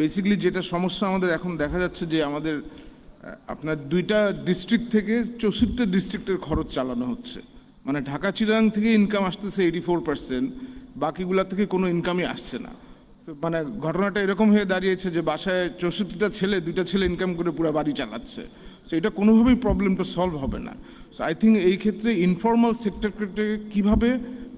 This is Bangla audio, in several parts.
বেসিক্যালি যেটা সমস্যা আমাদের এখন দেখা যাচ্ছে যে আমাদের আপনার দুইটা ডিস্ট্রিক্ট থেকে চৌষট্টি ডিস্ট্রিক্টের খরচ চালানো হচ্ছে। মানে ঢাকা চিরাং থেকে ইনকাম আসতেছে এইটি ফোর পার্সেন্ট বাকিগুলা থেকে কোনো ইনকামই আসছে না। মানে ঘটনাটা এরকম হয়ে দাঁড়িয়েছে যে বাসায় চৌষট্টিটা ছেলে, দুইটা ছেলে ইনকাম করে পুরো বাড়ি চালাচ্ছে। সো এটা কোনোভাবেই প্রবলেমটা সলভ হবে না। সো আই থিঙ্ক এই ক্ষেত্রে ইনফর্মাল সেক্টরকে কীভাবে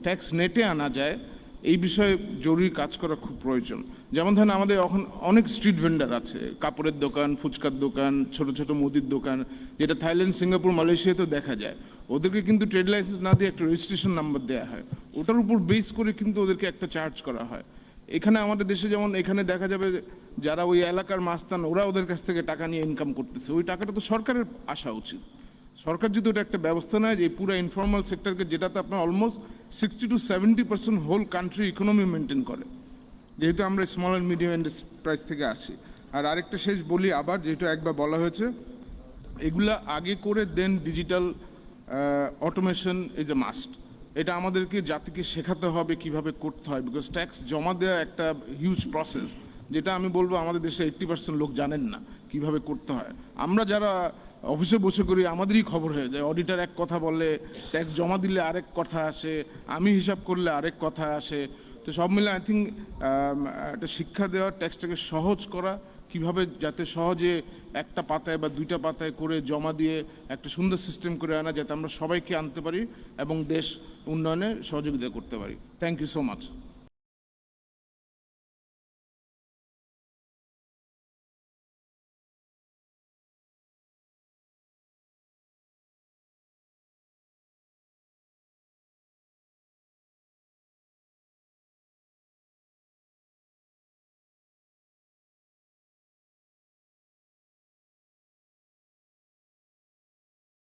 ট্যাক্স নেটে আনা যায় এই বিষয়ে জরুরি কাজ করা খুব প্রয়োজন। যেমন ধরেন আমাদের এখন অনেক স্ট্রিট ভেন্ডার আছে। কাপড়ের দোকান, ফুচকার দোকান, ছোট ছোট মুদির দোকান, যেটা থাইল্যান্ড, সিঙ্গাপুর, মালয়েশিয়াতেও দেখা যায়। ওদেরকে কিন্তু ট্রেড লাইসেন্স না দিয়ে একটা রেজিস্ট্রেশন নাম্বার দেওয়া হয়। ওটার উপর বেস করে কিন্তু ওদেরকে একটা চার্জ করা হয়। এখানে আমাদের দেশে যেমন এখানে দেখা যাবে যারা ওই এলাকার মাস্তান, ওরা ওদের কাছ থেকে টাকা নিয়ে ইনকাম করতেছে। ওই টাকাটা তো সরকারের আসা উচিত। সরকার যদি ওটা একটা ব্যবস্থা নেয় যে পুরো ইনফর্মাল সেক্টরকে যেটাতে আপনার almost sixty to seventy percent whole country economy maintain করে। যেহেতু আমরা স্মল অ্যান্ড মিডিয়াম এন্টারপ্রাইজ থেকে আসি। আর আরেকটা শেষ বলি আবার, যেহেতু একবার বলা হয়েছে, এগুলা আগে করে দেন digital automation is a must এটা আমাদেরকে জাতিকে শেখাতে হবে কীভাবে করতে হয় বিকজ ট্যাক্স জমা দেওয়া একটা হিউজ প্রসেস যেটা আমি বলব, আমাদের দেশে এইট্টি পার্সেন্ট লোক জানেন না কীভাবে করতে হয়। আমরা যারা অফিসে বসে করি, আমাদেরই খবর হয়ে যায়। অডিটার এক কথা বলে ট্যাক্স জমা দিলে আরেক কথা আসে, আমি হিসাব করলে আরেক কথা আসে। তো সব মিলে আই থিঙ্ক একটা শিক্ষা দেওয়া ট্যাক্সটাকে সহজ করা, কীভাবে যাতে সহজে একটা পাতায় বা দুইটা পাতায় করে জমা দিয়ে একটা সুন্দর সিস্টেম করে আনা, যাতে আমরা সবাইকে আনতে পারি এবং দেশ উন্নয়নে সহযোগিতা করতে পারি। Thank you so much